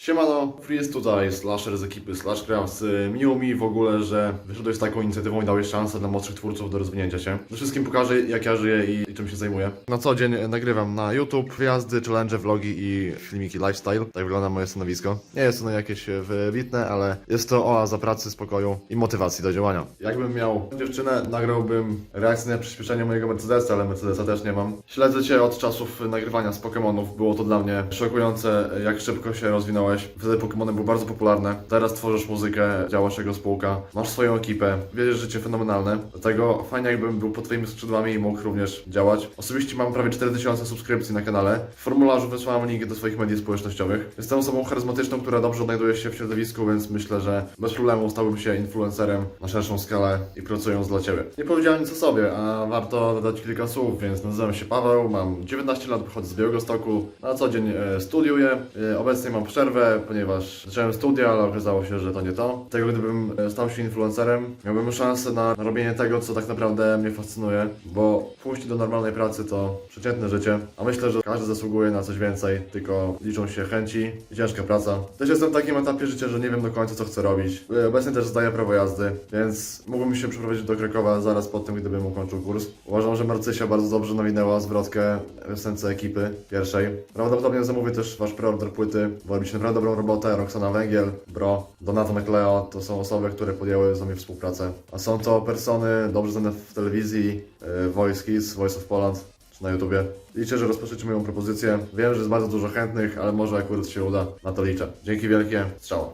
Siemano, Free jest tutaj, slasher z ekipy Slashcraft. Y, Miło mi w ogóle, że wyszedłeś z taką inicjatywą i dałeś szansę dla młodszych twórców do rozwinięcia się. Przede wszystkim pokażę jak ja żyję i, czym się zajmuję. Na co dzień nagrywam na YouTube wyjazdy, challenge, vlogi i filmiki lifestyle. Tak wygląda moje stanowisko. Nie jest ono jakieś wybitne, ale jest to oaza pracy, spokoju i motywacji do działania. Jakbym miał dziewczynę, nagrałbym reakcję na przyspieszenie mojego Mercedesa, ale Mercedesa też nie mam. Śledzę Cię od czasów nagrywania z Pokémonów. Było to dla mnie szokujące, jak szybko się rozwinąłeś. Wtedy Pokémony były bardzo popularne. Teraz tworzysz muzykę, działasz jako spółka, masz swoją ekipę, wiedziesz życie fenomenalne. Dlatego fajnie jakbym był pod Twoimi skrzydłami i mógł również działać. Osobiście mam prawie 4000 subskrypcji na kanale. W formularzu wysłałem link do swoich mediów społecznościowych. Jestem osobą charyzmatyczną, która dobrze odnajduje się w środowisku, więc myślę, że bez problemu stałbym się influencerem na szerszą skalę i pracując dla Ciebie. Nie powiedziałem nic o sobie, a warto dodać kilka słów, więc nazywam się Paweł, mam 19 lat, pochodzę z Białegostoku, na co dzień e, studiuję. E, obecnie mam przerwę, ponieważ zacząłem studia, ale okazało się, że to nie to. Tego gdybym e, stał się influencerem, miałbym szansę na robienie tego, co tak naprawdę mnie fascynuje, bo pójście do normalnej pracy to przeciętne życie, a myślę, że każdy zasługuje na coś więcej, tylko liczą się chęci i ciężka praca. Też jestem w takim etapie życia, że nie wiem do końca, co chcę robić. E, Obecnie też zdaję prawo jazdy, więc mógłbym się przeprowadzić do Krakowa zaraz po tym, gdybym ukończył kurs. Uważam, że Marcysia bardzo dobrze nawinęła zwrotkę w ekipy pierwszej. Prawdopodobnie zamówię też wasz preorder płyty, bo robicie naprawdę dobrą robotę. Roxana Węgiel, Bro, Donato McLeo to są osoby, które podjęły z nami współpracę. A są to persony dobrze znane w telewizji, e, Voice Kids, Voice of Poland czy na YouTubie. Liczę, że rozpoczniecie moją propozycję. Wiem, że jest bardzo dużo chętnych, ale może akurat się uda. Na to liczę. Dzięki wielkie. Strzała.